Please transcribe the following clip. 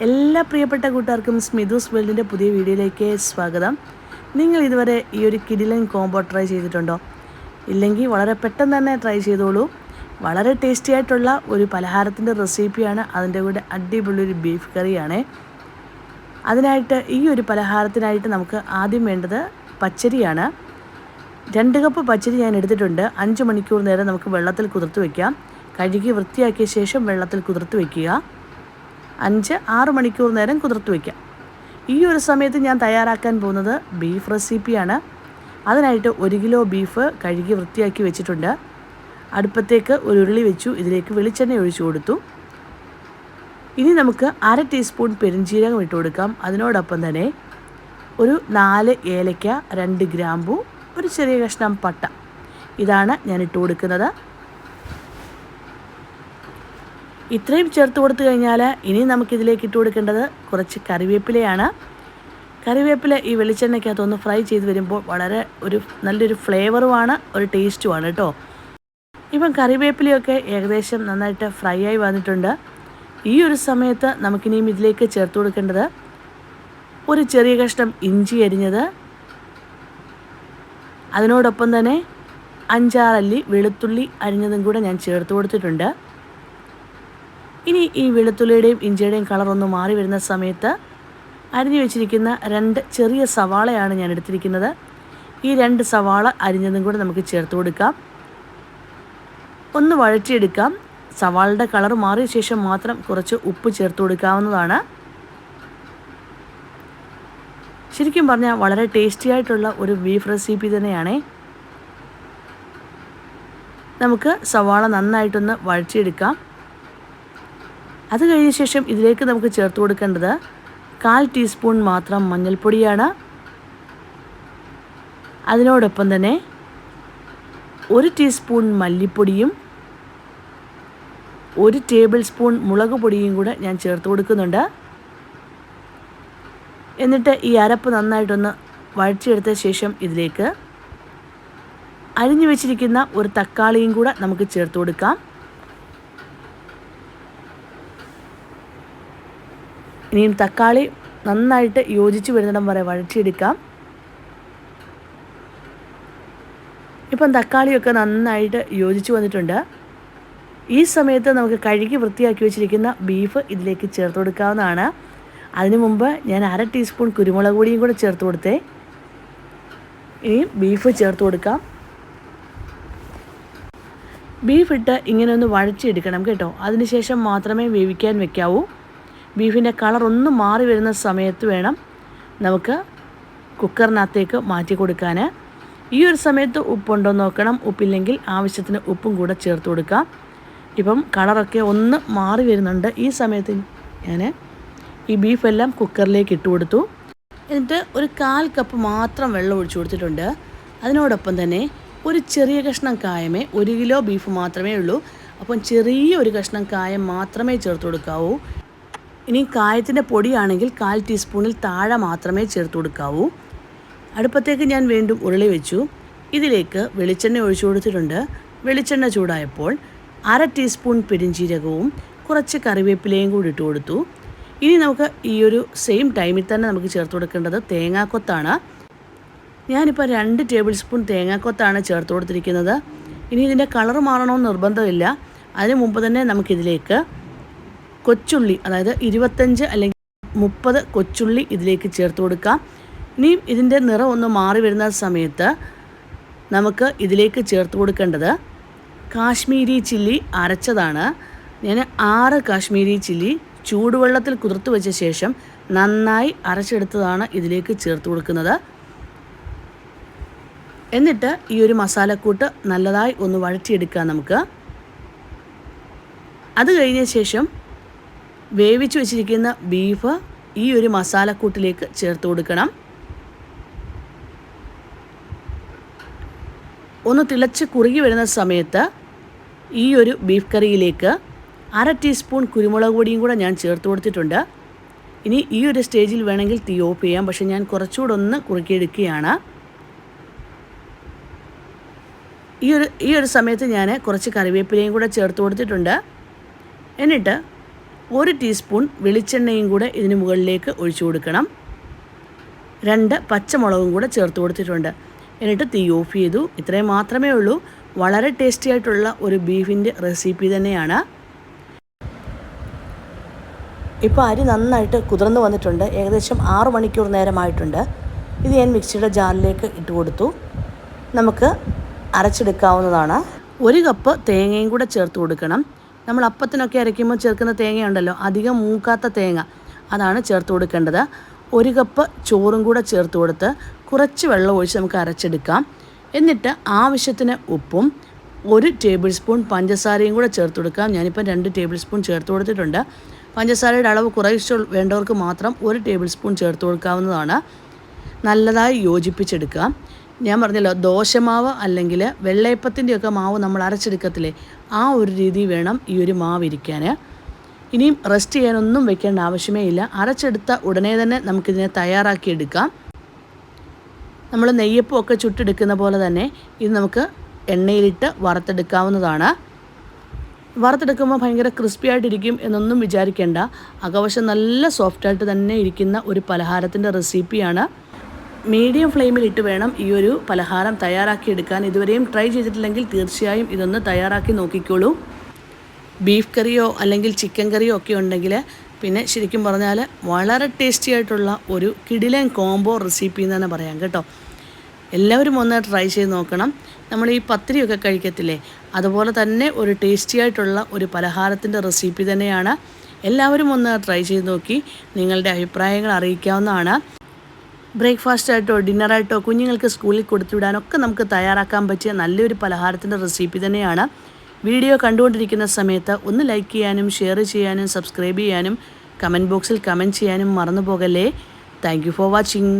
എല്ലാ പ്രിയപ്പെട്ട കൂട്ടുകാർക്കും സ്മിതൂസ് വേൾഡിന്റെ പുതിയ വീഡിയോയിലേക്ക് സ്വാഗതം. നിങ്ങൾ ഇതുവരെ ഈ ഒരു കിഡിലൻ കോംബോ ട്രൈ ചെയ്തിട്ടുണ്ടോ? ഇല്ലെങ്കിൽ വളരെ പെട്ടെന്ന് തന്നെ ട്രൈ ചെയ്തോളൂ. വളരെ ടേസ്റ്റി ആയിട്ടുള്ള ഒരു പലഹാരത്തിന്റെ റെസിപ്പിയാണ് അതിന്റെ കൂടെ അടിപൊളി ഒരു ബീഫ് കറിയാണ്. അതിനായിട്ട് ഈ ഒരു പലഹാരത്തിനായിട്ട് നമുക്ക് ആദ്യം വേണ്ടത് പച്ചരിയാണ്. രണ്ട് കപ്പ് പച്ചരി ഞാൻ എടുത്തിട്ടുണ്ട്. അഞ്ച് മണിക്കൂർ നേരം നമുക്ക് വെള്ളത്തിൽ കുതിർത്ത് വയ്ക്കാം കഴുകി വൃത്തിയാക്കിയ ശേഷം വെള്ളത്തിൽ കുതിർത്ത് വയ്ക്കുക അഞ്ച് ആറ് മണിക്കൂർ നേരം കുതിർത്ത് വയ്ക്കാം. ഈ ഒരു സമയത്ത് ഞാൻ തയ്യാറാക്കാൻ പോകുന്നത് ബീഫ് റെസിപ്പിയാണ് അതിനായിട്ട് ഒരു കിലോ ബീഫ് കഴുകി വൃത്തിയാക്കി വെച്ചിട്ടുണ്ട്. അടുപ്പത്തേക്ക് ഒരു ഉരുളി വെച്ചു ഇതിലേക്ക് വെളിച്ചെണ്ണ ഒഴിച്ചു കൊടുത്തു. ഇനി നമുക്ക് അര ടീസ്പൂൺ പെരിഞ്ജീരകം ഇട്ട് കൊടുക്കാം. അതിനോടൊപ്പം തന്നെ ഒരു നാല് ഏലയ്ക്ക രണ്ട് ഗ്രാമ്പു ഒരു ചെറിയ കഷ്ണം പട്ട. ഇതാണ് ഞാൻ ഇട്ട് കൊടുക്കുന്നത്. ഇത്രയും ചേർത്ത് കൊടുത്തു കഴിഞ്ഞാൽ ഇനി നമുക്കിതിലേക്ക് ഇട്ട് കൊടുക്കേണ്ടത് കുറച്ച് കറിവേപ്പിലയാണ്. കറിവേപ്പില ഈ വെളിച്ചെണ്ണയ്ക്കകത്തൊന്ന് ഫ്രൈ ചെയ്ത് വരുമ്പോൾ വളരെ ഒരു നല്ലൊരു ഫ്ലേവറുമാണ് ഒരു ടേസ്റ്റുമാണ് കേട്ടോ. ഇപ്പം കറിവേപ്പിലയൊക്കെ ഏകദേശം നന്നായിട്ട് ഫ്രൈ ആയി വന്നിട്ടുണ്ട്. ഈ ഒരു സമയത്ത് നമുക്കിനിയും ഇതിലേക്ക് ചേർത്ത് കൊടുക്കേണ്ടത് ഒരു ചെറിയ കഷ്ണം ഇഞ്ചി അരിഞ്ഞത് അതിനോടൊപ്പം തന്നെ അഞ്ചാറല്ലി വെളുത്തുള്ളി അരിഞ്ഞതും കൂടെ ഞാൻ ചേർത്ത് കൊടുത്തിട്ടുണ്ട്. ഇനി ഈ വെളുത്തുള്ളിയുടെയും ഇഞ്ചിയുടെയും കളർ ഒന്ന് മാറി വരുന്ന സമയത്ത് അരിഞ്ഞു വെച്ചിരിക്കുന്ന രണ്ട് ചെറിയ സവാളയാണ് ഞാൻ എടുത്തിരിക്കുന്നത്. ഈ രണ്ട് സവാള അരിഞ്ഞതും കൂടെ നമുക്ക് ചേർത്ത് കൊടുക്കാം. ഒന്ന് വഴറ്റിയെടുക്കാം. സവാളയുടെ കളർ മാറിയ ശേഷം മാത്രം കുറച്ച് ഉപ്പ് ചേർത്ത് കൊടുക്കാവുന്നതാണ്. ശരിക്കും പറഞ്ഞാൽ വളരെ ടേസ്റ്റി ആയിട്ടുള്ള ഒരു ബീഫ് റെസിപ്പി തന്നെയാണേ. നമുക്ക് സവാള നന്നായിട്ടൊന്ന് വഴറ്റിയെടുക്കാം. അത് കഴിഞ്ഞ ശേഷം ഇതിലേക്ക് നമുക്ക് ചേർത്ത് കൊടുക്കേണ്ടത് കാൽ ടീസ്പൂൺ മാത്രം മഞ്ഞൾപ്പൊടിയാണ്. അതിനോടൊപ്പം തന്നെ ഒരു ടീസ്പൂൺ മല്ലിപ്പൊടിയും ഒരു ടേബിൾ സ്പൂൺ മുളക് പൊടിയും കൂടെ ഞാൻ ചേർത്ത് കൊടുക്കുന്നുണ്ട്. എന്നിട്ട് ഈ അരപ്പ് നന്നായിട്ടൊന്ന് വഴച്ചെടുത്ത ശേഷം ഇതിലേക്ക് അരിഞ്ഞു വെച്ചിരിക്കുന്ന ഒരു തക്കാളിയും കൂടെ നമുക്ക് ചേർത്ത് കൊടുക്കാം. ഇനിയും തക്കാളി നന്നായിട്ട് യോജിച്ച് വരുന്നിടം വരെ വഴറ്റിയെടുക്കാം. ഇപ്പം തക്കാളിയൊക്കെ നന്നായിട്ട് യോജിച്ച് വന്നിട്ടുണ്ട്. ഈ സമയത്ത് നമുക്ക് കഴുകി വൃത്തിയാക്കി വെച്ചിരിക്കുന്ന ബീഫ് ഇതിലേക്ക് ചേർത്ത് കൊടുക്കാവുന്നതാണ്. അതിനു മുമ്പ് ഞാൻ അര ടീസ്പൂൺ കുരുമുളക് പൊടിയും കൂടെ ചേർത്ത് കൊടുത്തേ. ഇനി ബീഫ് ചേർത്ത് കൊടുക്കാം. ബീഫ് ഇട്ട് ഇങ്ങനെ ഒന്ന് വഴച്ചെടുക്കണം കേട്ടോ. അതിനുശേഷം മാത്രമേ വേവിക്കാൻ വെക്കാവൂ. ബീഫിന്റെ കളർ ഒന്ന് മാറി വരുന്ന സമയത്ത് വേണം നമുക്ക് കുക്കറിനകത്തേക്ക് മാറ്റി കൊടുക്കാൻ. ഈ ഒരു സമയത്ത് ഉപ്പുണ്ടോ നോക്കണം. ഉപ്പില്ലെങ്കിൽ ആവശ്യത്തിന് ഉപ്പും കൂടെ ചേർത്ത് കൊടുക്കാം. ഇപ്പം കളറൊക്കെ ഒന്ന് മാറി വരുന്നുണ്ട്. ഈ സമയത്ത് ഞാൻ ഈ ബീഫെല്ലാം കുക്കറിലേക്ക് ഇട്ട് കൊടുത്തു. എന്നിട്ട് ഒരു കാൽ കപ്പ് മാത്രം വെള്ളം ഒഴിച്ചു കൊടുത്തിട്ടുണ്ട്. അതിനോടൊപ്പം തന്നെ ഒരു ചെറിയ കഷ്ണം കായമേ ഒരു കിലോ ബീഫ് മാത്രമേ ഉള്ളൂ. അപ്പം ചെറിയ ഒരു കഷ്ണം കായം മാത്രമേ ചേർത്ത് കൊടുക്കാവൂ. ഇനി കായത്തിന്റെ പൊടിയാണെങ്കിൽ കാൽ ടീസ്പൂണിൽ താഴെ മാത്രമേ ചേർത്ത് കൊടുക്കാവൂ. അടുപ്പത്തേക്ക് ഞാൻ വീണ്ടും ഉരുളി വെച്ചു. ഇതിലേക്ക് വെളിച്ചെണ്ണ ഒഴിച്ചു കൊടുത്തിട്ടുണ്ട്. വെളിച്ചെണ്ണ ചൂടായപ്പോൾ അര ടീസ്പൂൺ പെരിഞ്ചീരകവും കുറച്ച് കറിവേപ്പിലയും കൂടി ഇട്ട് കൊടുത്തു. ഇനി നമുക്ക് ഈ ഒരു സെയിം ടൈമിൽ തന്നെ നമുക്ക് ചേർത്ത് കൊടുക്കേണ്ടത് തേങ്ങാക്കൊത്താണ്. ഞാനിപ്പോൾ രണ്ട് ടേബിൾ സ്പൂൺ തേങ്ങാക്കൊത്താണ് ചേർത്ത് കൊടുത്തിരിക്കുന്നത്. ഇനി ഇതിന്റെ കളർ മാറണമെന്ന് നിർബന്ധമില്ല. അതിന് മുമ്പ് തന്നെ നമുക്കിതിലേക്ക് കൊച്ചുള്ളി അതായത് ഇരുപത്തഞ്ച് അല്ലെങ്കിൽ മുപ്പത് കൊച്ചുള്ളി ഇതിലേക്ക് ചേർത്ത് കൊടുക്കാം. ഇനി ഇതിന്റെ നിറം ഒന്ന് മാറി വരുന്ന സമയത്ത് നമുക്ക് ഇതിലേക്ക് ചേർത്ത് കൊടുക്കേണ്ടത് കാശ്മീരി ചില്ലി അരച്ചതാണ്. ഞാൻ ആറ് കാശ്മീരി ചില്ലി ചൂടുവെള്ളത്തിൽ കുതിർത്ത് വെച്ച ശേഷം നന്നായി അരച്ചെടുത്തതാണ് ഇതിലേക്ക് ചേർത്ത് കൊടുക്കുന്നത്. എന്നിട്ട് ഈ ഒരു മസാലക്കൂട്ട് നല്ലതായി ഒന്ന് വഴറ്റിയെടുക്കാം നമുക്ക്. അത് കഴിഞ്ഞ ശേഷം വേവിച്ച് വെച്ചിരിക്കുന്ന ബീഫ് ഈ ഒരു മസാലക്കൂട്ടിലേക്ക് ചേർത്ത് കൊടുക്കണം. ഒന്ന് തിളച്ച് കുറുകി വരുന്ന സമയത്ത് ഈ ഒരു ബീഫ് കറിയിലേക്ക് അര ടീസ്പൂൺ കുരുമുളക് പൊടിയും കൂടെ ഞാൻ ചേർത്ത് കൊടുത്തിട്ടുണ്ട്. ഇനി ഈ ഒരു സ്റ്റേജിൽ വേണമെങ്കിൽ തീ ഓഫ് ചെയ്യാം. പക്ഷേ ഞാൻ കുറച്ചുകൂടെ ഒന്ന് കുറുക്കിയെടുക്കുകയാണ്. ഈ ഒരു ഈ ഒരു സമയത്ത് ഞാൻ കുറച്ച് കറിവേപ്പിലയും കൂടെ ചേർത്ത് കൊടുത്തിട്ടുണ്ട്. എന്നിട്ട് ഒരു ടീസ്പൂൺ വെളിച്ചെണ്ണയും കൂടെ ഇതിന് മുകളിലേക്ക് ഒഴിച്ചു കൊടുക്കണം. രണ്ട് പച്ചമുളകും കൂടെ ചേർത്ത് കൊടുത്തിട്ടുണ്ട്. എന്നിട്ട് തീ ഓഫ് ചെയ്തു. ഇത്രയും മാത്രമേ ഉള്ളൂ. വളരെ ടേസ്റ്റി ആയിട്ടുള്ള ഒരു ബീഫിന്റെ റെസിപ്പി തന്നെയാണ്. ഇപ്പോൾ അരി നന്നായിട്ട് കുതിർന്ന് വന്നിട്ടുണ്ട്. ഏകദേശം ആറു മണിക്കൂർ നേരമായിട്ടുണ്ട്. ഇത് ഞാൻ മിക്സിയുടെ ജാറിലേക്ക് ഇട്ട് കൊടുത്തു. നമുക്ക് അരച്ചെടുക്കാവുന്നതാണ്. ഒരു കപ്പ് തേങ്ങയും കൂടെ ചേർത്ത് കൊടുക്കണം. നമ്മൾ അപ്പത്തിനൊക്കെ അരയ്ക്കുമ്പോൾ ചേർക്കുന്ന തേങ്ങയുണ്ടല്ലോ അധികം മൂക്കാത്ത തേങ്ങ. അതാണ് ചേർത്ത് കൊടുക്കേണ്ടത്. ഒരു കപ്പ് ചോറും കൂടെ ചേർത്ത് കൊടുത്ത് കുറച്ച് വെള്ളം ഒഴിച്ച് നമുക്ക് അരച്ചെടുക്കാം. എന്നിട്ട് ആവശ്യത്തിന് ഉപ്പും ഒരു ടേബിൾ സ്പൂൺ പഞ്ചസാരയും കൂടെ ചേർത്ത് കൊടുക്കാം. ഞാനിപ്പോൾ രണ്ട് ടേബിൾ സ്പൂൺ ചേർത്ത് കൊടുത്തിട്ടുണ്ട്. പഞ്ചസാരയുടെ അളവ് കുറച്ച് വേണ്ടവർക്ക് മാത്രം ഒരു ടേബിൾ സ്പൂൺ ചേർത്ത് കൊടുക്കാവുന്നതാണ്. നല്ലതായി യോജിപ്പിച്ചെടുക്കുക ഞാൻ പറഞ്ഞല്ലോ ദോശമാവ് അല്ലെങ്കിൽ വെള്ളയപ്പത്തിന്റെയൊക്കെ മാവ് നമ്മൾ അരച്ചെടുക്കത്തില്ലേ ആ ഒരു രീതി വേണം ഈ ഒരു മാവ് ഇരിക്കാൻ ഇനിയും റെസ്റ്റ് ചെയ്യാനൊന്നും വെക്കേണ്ട ആവശ്യമേ ഇല്ല. അരച്ചെടുത്ത ഉടനെ തന്നെ നമുക്കിതിനെ തയ്യാറാക്കി എടുക്കാം നമ്മൾ നെയ്യപ്പമൊക്കെ ചുട്ടെടുക്കുന്ന പോലെ തന്നെ ഇത് നമുക്ക് എണ്ണയിലിട്ട് വറുത്തെടുക്കാവുന്നതാണ്. വറുത്തെടുക്കുമ്പോൾ ഭയങ്കര ക്രിസ്പി ആയിട്ടിരിക്കും എന്നൊന്നും വിചാരിക്കേണ്ട. അകവശം നല്ല സോഫ്റ്റായിട്ട് തന്നെ ഇരിക്കുന്ന ഒരു പലഹാരത്തിന്റെ റെസിപ്പിയാണ്. മീഡിയം ഫ്ലെയിമിൽ ഇട്ട് വേണം ഈ ഒരു പലഹാരം തയ്യാറാക്കിയെടുക്കാൻ ഇതുവരെയും ട്രൈ ചെയ്തിട്ടില്ലെങ്കിൽ തീർച്ചയായും ഇതൊന്ന് തയ്യാറാക്കി നോക്കിക്കോളൂ. ബീഫ് കറിയോ അല്ലെങ്കിൽ ചിക്കൻ കറിയോ ഒക്കെ ഉണ്ടെങ്കിൽ പിന്നെ ശരിക്കും പറഞ്ഞാൽ വളരെ ടേസ്റ്റി ആയിട്ടുള്ള ഒരു കിടിലൻ കോംബോ റെസിപ്പി എന്ന് തന്നെ പറയാം കേട്ടോ. എല്ലാവരും ഒന്ന് ട്രൈ ചെയ്ത് നോക്കണം. നമ്മൾ ഈ പത്തിരിയൊക്കെ കഴിക്കത്തില്ലേ? അതുപോലെ തന്നെ ഒരു ടേസ്റ്റി ആയിട്ടുള്ള ഒരു പലഹാരത്തിന്റെ റെസിപ്പി തന്നെയാണ്. എല്ലാവരും ഒന്ന് ട്രൈ ചെയ്ത് നോക്കി. നിങ്ങളുടെ അഭിപ്രായങ്ങൾ അറിയിക്കാവുന്നതാണ്. ബ്രേക്ക്ഫാസ്റ്റ് ആയിട്ടോ ഡിന്നറായിട്ടോ കുഞ്ഞുങ്ങൾക്ക് സ്കൂളിൽ കൊടുത്തുവിടാനൊക്കെ നമുക്ക് തയ്യാറാക്കാൻ പറ്റിയ നല്ലൊരു പലഹാരത്തിന്റെ റെസിപ്പി തന്നെയാണ്. വീഡിയോ കണ്ടുകൊണ്ടിരിക്കുന്ന സമയത്ത് ഒന്ന് ലൈക്ക് ചെയ്യാനും ഷെയർ ചെയ്യാനും സബ്സ്ക്രൈബ് ചെയ്യാനും കമന്റ് ബോക്സിൽ കമന്റ് ചെയ്യാനും മറന്നു പോകല്ലേ താങ്ക് ഫോർ വാച്ചിങ്.